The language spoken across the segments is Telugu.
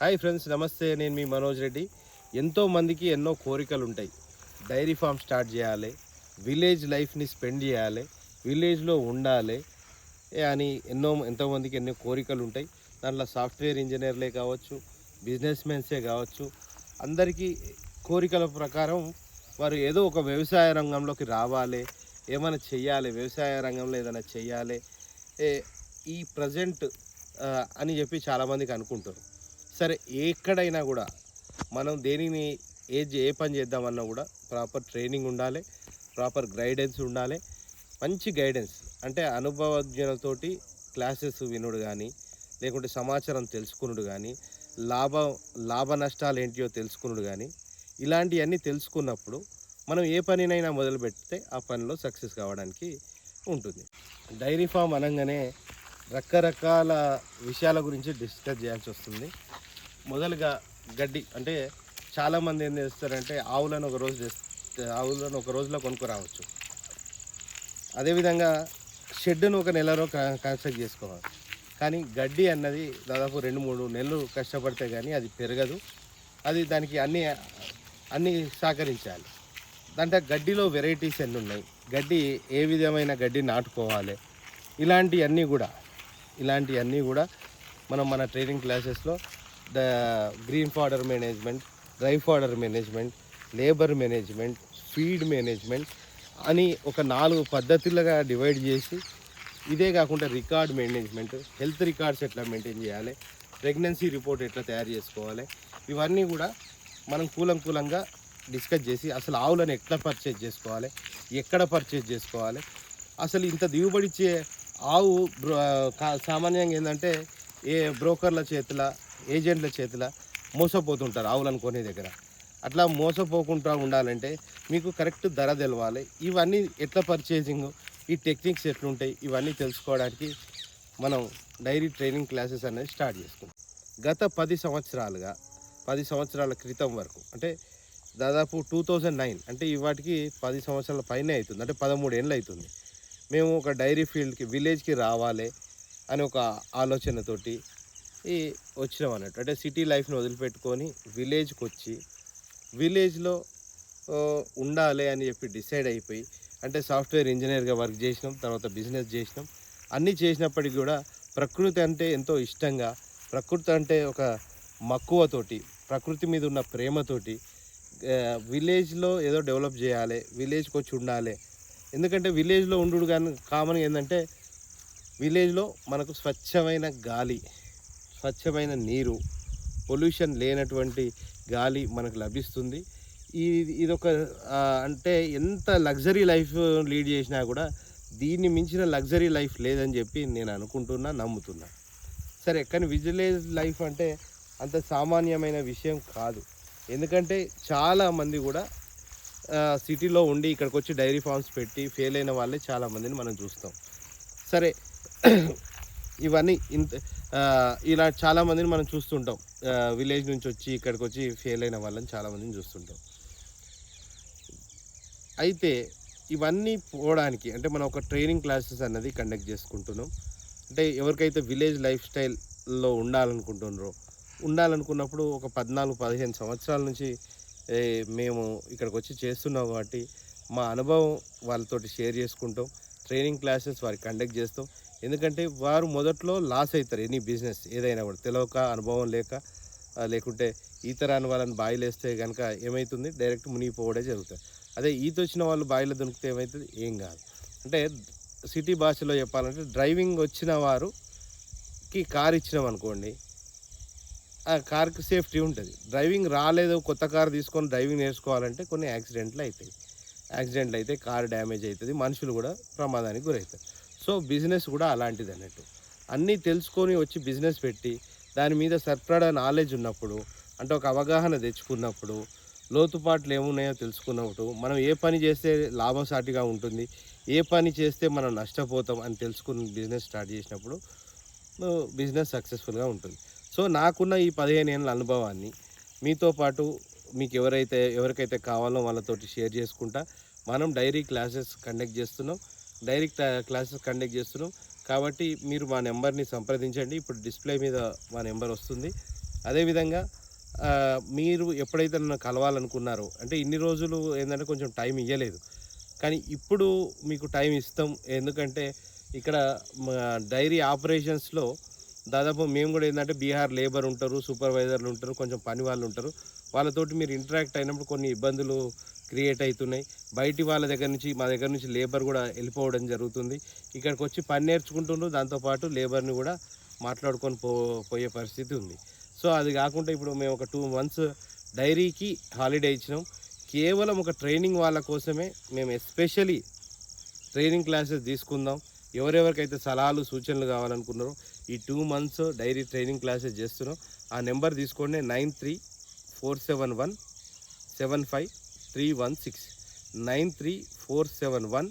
హాయ్ ఫ్రెండ్స్ నమస్తే. నేను మీ మనోజ్ రెడ్డి. ఎంతో మందికి ఎన్నో కోరికలు ఉంటాయి డైరీ ఫామ్ స్టార్ట్ చేయాలి. విలేజ్ లైఫ్ని స్పెండ్ చేయాలి. విలేజ్లో ఉండాలి. ఏ అని ఎన్నో ఎంతోమందికి ఎన్నో కోరికలు ఉంటాయి దాంట్లో సాఫ్ట్వేర్ ఇంజనీర్లే కావచ్చు బిజినెస్ మెన్సే కావచ్చు. అందరికీ కోరికల ప్రకారం వారు ఏదో ఒక వ్యవసాయ రంగంలోకి రావాలి. ఏమైనా చెయ్యాలి వ్యవసాయ రంగంలో ఏదైనా చెయ్యాలి. ఏ ఈ ప్రజెంట్ అని చెప్పి చాలామందికి అనుకుంటారు. సరే ఎక్కడైనా కూడా మనం దేనిని ఏ ఏ పని చేద్దామన్నా కూడా ప్రాపర్ ట్రైనింగ్ ఉండాలి ప్రాపర్ గైడెన్స్ ఉండాలి మంచి గైడెన్స్. అంటే అనుభవజ్ఞులతోటి క్లాసెస్ వినుడు కానీ లేకుంటే సమాచారం తెలుసుకునుడు కానీ లాభ లాభ నష్టాలు ఏంటియో తెలుసుకునుడు కానీ ఇలాంటివన్నీ తెలుసుకున్నప్పుడు మనం ఏ పనినైనా మొదలు పెడితే ఆ పనిలో సక్సెస్ కావడానికి ఉంటుంది. డైరీ ఫామ్ అనగానే రకరకాల విషయాల గురించి డిస్కస్ చేయాల్సి వస్తుంది. మొదలుగా గడ్డి అంటే చాలామంది ఏం చేస్తారంటే ఆవులను ఒక రోజు ఆవులను ఒక రోజులో కొనుక్కురావచ్చు. అదేవిధంగా షెడ్ను ఒక నెలలో కన్స్ట్రక్ట్ చేసుకోవాలి. కానీ గడ్డి అన్నది దాదాపు రెండు మూడు నెలలు కష్టపడితే కానీ అది పెరగదు. అది దానికి అన్ని అన్ని సహకరించాలి. దాంట్లో గడ్డిలో వెరైటీస్ ఎన్ని ఉన్నాయి. గడ్డి ఏ విధమైన గడ్డి నాటుకోవాలి? ఇలాంటివన్నీ కూడా ఇలాంటివన్నీ కూడా మనం మన ట్రైనింగ్ క్లాసెస్లో green fodder management dry fodder management labour management feed management అని ఒక నాలుగు పద్ధతులుగా డివైడ్ చేసి ఇదే కాకుండా రికార్డ్ మేనేజ్మెంట్ హెల్త్ రికార్డ్స్ ఎట్లా మెయింటైన్ చేయాలి ప్రెగ్నెన్సీ రిపోర్ట్ ఎట్లా తయారు చేసుకోవాలి ఇవన్నీ కూడా మనం కూలంకూలంగా డిస్కస్ చేసి అసలు ఆవులను ఎట్లా పర్చేజ్ చేసుకోవాలి ఎక్కడ పర్చేజ్ చేసుకోవాలి అసలు ఇంత దిగుబడి ఇచ్చే ఆవు కా- సామాన్యంగా ఏంటంటే ఏ బ్రోకర్ల చేతుల ఏజెంట్ల చేతుల మోసపోతుంటారు ఆవులను కొనే దగ్గర. అట్లా మోసపోకుండా ఉండాలంటే మీకు కరెక్ట్ ధర తెలవాలి. ఇవన్నీ ఎట్లా పర్చేసింగ్ ఈ టెక్నిక్స్ ఎట్లుంటాయి ఇవన్నీ తెలుసుకోవడానికి మనం డైరీ ట్రైనింగ్ క్లాసెస్ అనేది స్టార్ట్ చేసుకుంటాం గత పది సంవత్సరాలుగా పది సంవత్సరాల క్రితం వరకు అంటే దాదాపు టూ థౌజండ్ నైన్ అంటే ఇవాటికి పది సంవత్సరాల పైనే అవుతుంది అంటే పదమూడు ఏళ్ళు అవుతుంది. మేము ఒక డైరీ ఫీల్డ్కి విలేజ్కి రావాలి అని ఒక ఆలోచనతోటి ఈ వచ్చినాం అన్నట్టు. అంటే సిటీ లైఫ్ని వదిలిపెట్టుకొని విలేజ్కి వచ్చి విలేజ్లో ఉండాలి అని చెప్పి డిసైడ్ అయిపోయి అంటే సాఫ్ట్వేర్ ఇంజనీర్గా వర్క్ చేసినాం తర్వాత బిజినెస్ చేసినాం. అన్నీ చేసినప్పటికీ కూడా ప్రకృతి అంటే ఎంతో ఇష్టంగా ప్రకృతి అంటే ఒక మక్కువతోటి ప్రకృతి మీద ఉన్న ప్రేమతోటి విలేజ్లో ఏదో డెవలప్ చేయాలి విలేజ్కి వచ్చి ఉండాలి. ఎందుకంటే విలేజ్లో ఉండు కానీ కామన్ ఏంటంటే విలేజ్లో మనకు స్వచ్ఛమైన గాలి. స్వచ్ఛమైన నీరు పొల్యూషన్ లేనటువంటి గాలి మనకు లభిస్తుంది. ఈ ఇదొక అంటే ఎంత లగ్జరీ లైఫ్ లీడ్ చేసినా కూడా దీన్ని మించిన లగ్జరీ లైఫ్ లేదని చెప్పి నేను అనుకుంటున్నా నమ్ముతున్నా. సరే కానీ విజిలేజ్ లైఫ్ అంటే అంత సామాన్యమైన విషయం కాదు. ఎందుకంటే చాలామంది కూడా సిటీలో ఉండి ఇక్కడికి వచ్చి డైరీ ఫార్మ్స్ పెట్టి ఫెయిల్ అయిన వాళ్ళే చాలామందిని మనం చూస్తాం. సరే ఇవన్నీ ఇంత ఇలా చాలామందిని మనం చూస్తుంటాం. విలేజ్ నుంచి వచ్చి ఇక్కడికి వచ్చి ఫెయిల్ అయిన వాళ్ళని చాలామందిని చూస్తుంటాం. అయితే ఇవన్నీ పోవడానికి అంటే మనం ఒక ట్రైనింగ్ క్లాసెస్ అన్నది కండక్ట్ చేసుకుంటున్నాం. అంటే ఎవరికైతే విలేజ్ లైఫ్ స్టైల్లో ఉండాలనుకుంటున్నారో ఉండాలనుకున్నప్పుడు ఒక పద్నాలుగు పదిహేను సంవత్సరాల నుంచి మేము ఇక్కడికి వచ్చి చేస్తున్నాం కాబట్టి మా అనుభవం వాళ్ళతోటి షేర్ చేసుకుంటాం. ట్రైనింగ్ క్లాసెస్ వారికి కండక్ట్ చేస్తాం. ఎందుకంటే వారు మొదట్లో లాస్ అవుతారు ఎనీ బిజినెస్ ఏదైనా కూడా. తెలియక అనుభవం లేక లేకుంటే ఈత రాని వాళ్ళని బాయిలు వేస్తే కనుక ఏమవుతుంది డైరెక్ట్ మునిగిపోవడే జరుగుతుంది. అదే ఈత వచ్చిన వాళ్ళు బాయిలో దొరికితే ఏమవుతుంది ఏం కాదు. అంటే సిటీ భాషలో చెప్పాలంటే డ్రైవింగ్ వచ్చిన వారుకి కార్ ఇచ్చినాం అనుకోండి ఆ కార్కి సేఫ్టీ ఉంటుంది. డ్రైవింగ్ రాలేదు కొత్త కార్ తీసుకొని డ్రైవింగ్ నేర్చుకోవాలంటే కొన్ని యాక్సిడెంట్లు అవుతాయి. యాక్సిడెంట్లు అయితే కార్ డ్యామేజ్ అవుతుంది మనుషులు కూడా ప్రమాదానికి గురవుతారు. సో బిజినెస్ కూడా అలాంటిది అన్నట్టు. అన్నీ తెలుసుకొని వచ్చి బిజినెస్ పెట్టి దాని మీద సరిపడా నాలెడ్జ్ ఉన్నప్పుడు అంటే ఒక అవగాహన తెచ్చుకున్నప్పుడు లోతుపాట్లు ఏమున్నాయో తెలుసుకున్నప్పుడు మనం ఏ పని చేస్తే లాభసాటిగా ఉంటుంది ఏ పని చేస్తే మనం నష్టపోతాం అని తెలుసుకుని బిజినెస్ స్టార్ట్ చేసినప్పుడు బిజినెస్ సక్సెస్ఫుల్గా ఉంటుంది. సో నాకున్న ఈ పదిహేను ఏళ్ళ అనుభవాన్ని మీతో పాటు మీకు ఎవరైతే ఎవరికైతే కావాలో వాళ్ళతోటి షేర్ చేసుకుంటా మనం డైరీ క్లాసెస్ కండక్ట్ చేస్తున్నాం. డైరీ క్లాసెస్ కండక్ట్ చేస్తున్నాం. కాబట్టి మీరు మా నెంబర్ని సంప్రదించండి. ఇప్పుడు డిస్ప్లే మీద మా నెంబర్ వస్తుంది. అదేవిధంగా మీరు ఎప్పుడైతే నన్ను కలవాలనుకున్నారో అంటే ఇన్ని రోజులు ఏంటంటే కొంచెం టైం ఇవ్వలేదు కానీ ఇప్పుడు మీకు టైం ఇస్తాం. ఎందుకంటే ఇక్కడ మా డైరీ ఆపరేషన్స్లో దాదాపు మేము కూడా ఏంటంటే బీహార్ లేబర్ ఉంటారు సూపర్వైజర్లు ఉంటారు కొంచెం పని వాళ్ళు ఉంటారు. వాళ్ళతోటి మీరు ఇంటరాక్ట్ అయినప్పుడు కొన్ని ఇబ్బందులు క్రియేట్ అవుతున్నాయి. బయటి వాళ్ళ దగ్గర నుంచి మా దగ్గర నుంచి లేబర్ కూడా వెళ్ళిపోవడం జరుగుతుంది. ఇక్కడికి వచ్చి పని నేర్చుకుంటున్నారు దాంతోపాటు లేబర్ని కూడా మాట్లాడుకొని పో పోయే పరిస్థితి ఉంది. సో అది కాకుండా ఇప్పుడు మేము ఒక టూ మంత్స్ డైరీకి హాలిడే ఇచ్చినాం. కేవలం ఒక ట్రైనింగ్ వాళ్ళ కోసమే మేము ఎస్పెషలీ ట్రైనింగ్ క్లాసెస్ తీసుకుందాం. ఎవరెవరికైతే సలహాలు సూచనలు కావాలనుకున్నారో ఈ two months dairy training classes చేస్తున్నాం. ఆ నెంబర్ తీసుకోండి. Nine three four seven one seven five three one six nine three four seven one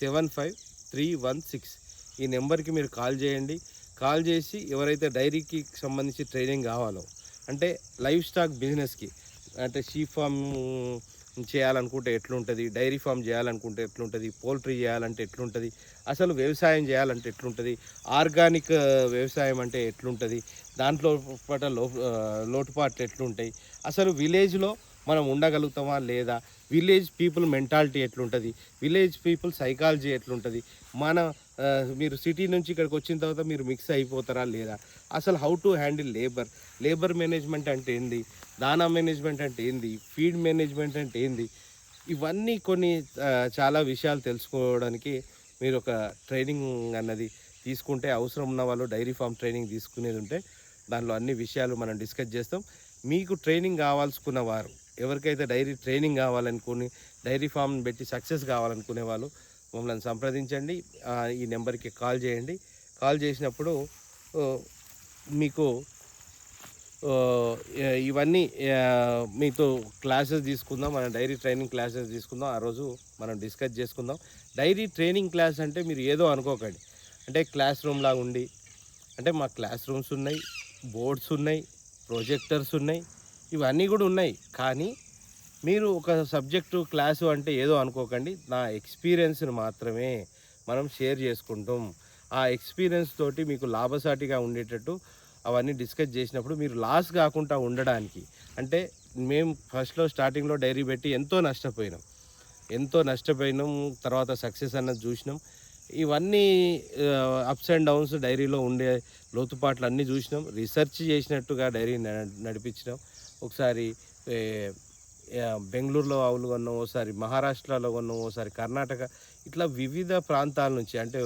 seven five three one six. ఈ నెంబర్కి మీరు కాల్ చేయండి. కాల్ చేసి ఎవరైతే డైరీకి సంబంధించి ట్రైనింగ్ కావాలో అంటే లైఫ్ స్టాక్ బిజినెస్కి అంటే షీ ఫామ్ చేయాలనుకుంటే ఎట్లుంటుంది డైరీ ఫామ్ చేయాలనుకుంటే ఎట్లుంటుంది పోల్ట్రీ చేయాలంటే ఎట్లుంటుంది అసలు వ్యవసాయం చేయాలంటే ఎట్లుంటుంది ఆర్గానిక్ వ్యవసాయం అంటే ఎట్లుంటుంది దాంట్లో పట లో లోటుపాట్లు ఎట్లుంటాయి అసలు విలేజ్లో మనం ఉండగలుగుతామా లేదా? విలేజ్ పీపుల్ మెంటాలిటీ ఎట్లుంటుంది? విలేజ్ పీపుల్ సైకాలజీ ఎట్లుంటుంది? మన మీరు సిటీ నుంచి ఇక్కడికి వచ్చిన తర్వాత మీరు మిక్స్ అయిపోతారా లేదా? అసలు how to handle labour labour management అంటే ఏంది? దానా మేనేజ్మెంట్ అంటే ఏంది? ఫీడ్ మేనేజ్మెంట్ అంటే ఏంది? ఇవన్నీ కొన్ని చాలా విషయాలు తెలుసుకోవడానికి మీరు ఒక ట్రైనింగ్ అన్నది తీసుకుంటే అవసరం ఉన్న వాళ్ళు డైరీ ఫామ్ ట్రైనింగ్ తీసుకునేది ఉంటే దానిలో అన్ని విషయాలు మనం డిస్కస్ చేస్తాం. మీకు ట్రైనింగ్ కావాల్సుకున్న వారు ఎవరికైతే డైరీ ట్రైనింగ్ కావాలనుకుని డైరీ ఫామ్ పెట్టి సక్సెస్ కావాలనుకునే వాళ్ళు మమ్మల్ని సంప్రదించండి. ఈ నెంబర్కి కాల్ చేయండి. కాల్ చేసినప్పుడు మీకు ఇవన్నీ మీతో క్లాసెస్ తీసుకుందాం. మనం డైరీ ట్రైనింగ్ క్లాసెస్ తీసుకుందాం. ఆ రోజు మనం డిస్కస్ చేసుకుందాం. డైరీ ట్రైనింగ్ క్లాస్ అంటే మీరు ఏదో అనుకోకండి. అంటే క్లాస్ రూమ్ లాగా ఉండి అంటే మా క్లాస్ రూమ్స్ ఉన్నాయి బోర్డ్స్ ఉన్నాయి ప్రొజెక్టర్స్ ఉన్నాయి. ఇవన్నీ కూడా ఉన్నాయి. కానీ మీరు ఒక సబ్జెక్టు క్లాసు అంటే ఏదో అనుకోకండి. నా ఎక్స్పీరియన్స్ని మాత్రమే మనం షేర్ చేసుకుంటాం. ఆ ఎక్స్పీరియన్స్ తోటి మీకు లాభసాటిగా ఉండేటట్టు అవన్నీ డిస్కస్ చేసినప్పుడు మీరు లాస్ కాకుండా ఉండడానికి అంటే మేము ఫస్ట్లో స్టార్టింగ్లో డైరీ పెట్టి ఎంతో నష్టపోయినాం. ఎంతో నష్టపోయినాం. తర్వాత సక్సెస్ అన్నది చూసినాం. ఇవన్నీ అప్స్ అండ్ డౌన్స్ డైరీలో ఉండే లోతుపాట్లు అన్నీ చూసినాం. రీసెర్చ్ చేసినట్టుగా డైరీ న- నడిపించినాం. ఒకసారి బెంగళూరులో ఆవులు కొన్నాం ఓసారి మహారాష్ట్రలో కొన్నాం ఓసారి కర్ణాటక. ఇట్లా వివిధ ప్రాంతాల నుంచి అంటే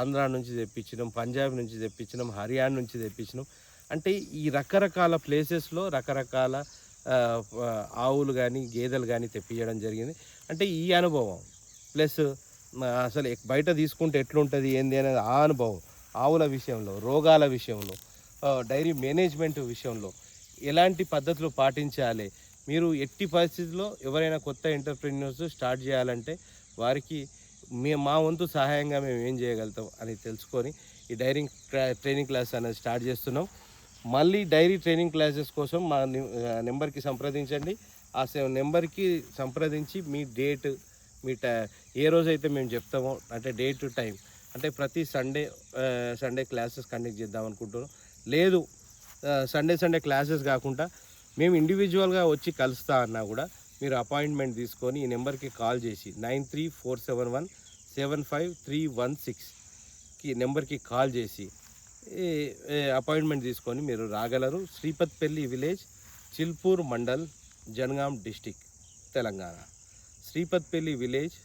ఆంధ్ర నుంచి తెప్పించినాం పంజాబ్ నుంచి తెప్పించినాం హర్యానా నుంచి తెప్పించినాం. అంటే ఈ రకరకాల ప్లేసెస్లో రకరకాల ఆవులు కానీ గేదెలు కానీ తెప్పించడం జరిగింది. అంటే ఈ అనుభవం ప్లస్ అసలు బయట తీసుకుంటే ఎట్లుంటుంది ఏంది అనేది ఆ అనుభవం ఆవుల విషయంలో రోగాల విషయంలో డైరీ మేనేజ్మెంట్ విషయంలో. ఎలాంటి పద్ధతులు పాటించాలి? మీరు ఎట్టి పరిస్థితుల్లో ఎవరైనా కొత్త ఎంటర్ప్రెన్యూర్స్ స్టార్ట్ చేయాలంటే వారికి మే మా వంతు సహాయంగా మేము ఏం చేయగలుగుతాం అని తెలుసుకొని ఈ డైరీ ట్రైనింగ్ క్లాస్ అనేది స్టార్ట్ చేస్తున్నాం. మళ్ళీ డైరీ ట్రైనింగ్ క్లాసెస్ కోసం మా నెంబర్కి సంప్రదించండి. ఆ నెంబర్కి సంప్రదించి మీ డేట్ మీ ఏ రోజైతే మేము చెప్తామో అంటే డే టు టైం అంటే ప్రతి సండే సండే క్లాసెస్ కండక్ట్ చేద్దాం అనుకుంటున్నాం. లేదు సండే సండే క్లాసెస్ కాకుండా మేము ఇండివిజువల్గా వచ్చి కలుస్తా అన్నా కూడా మీరు అపాయింట్మెంట్ తీసుకొని ఈ నెంబర్కి కాల్ చేసి nine three four seven one seven five three one సిక్స్కి నెంబర్కి కాల్ చేసి అపాయింట్మెంట్ తీసుకొని మీరు రాగలరు. Sripathpalli village Chilpur mandal Jangaon district Telangana. Sripathpalli village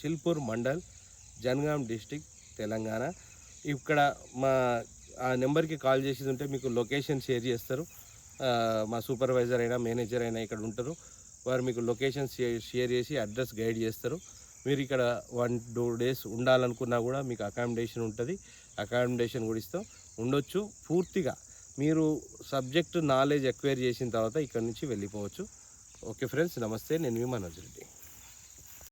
Chilpur mandal Jangaon district Telangana. ఇక్కడ మా ఆ నెంబర్కి కాల్ చేసి ఉంటే మీకు లొకేషన్ షేర్ చేస్తారు. మా సూపర్వైజర్ అయినా మేనేజర్ అయినా ఇక్కడ ఉంటారు. వారు మీకు లొకేషన్ షేర్ షేర్ చేసి అడ్రస్ గైడ్ చేస్తారు. మీరు ఇక్కడ వన్ టూ డేస్ ఉండాలనుకున్నా కూడా మీకు అకామిడేషన్ ఉంటుంది. అకామిడేషన్ కూడా ఇస్తాం. ఉండొచ్చు. పూర్తిగా మీరు సబ్జెక్ట్ నాలెడ్జ్ ఎక్వైర్ చేసిన తర్వాత ఇక్కడ నుంచి వెళ్ళిపోవచ్చు. ఓకే ఫ్రెండ్స్ నమస్తే. నేను మీ మనోజ్ రెడ్డి.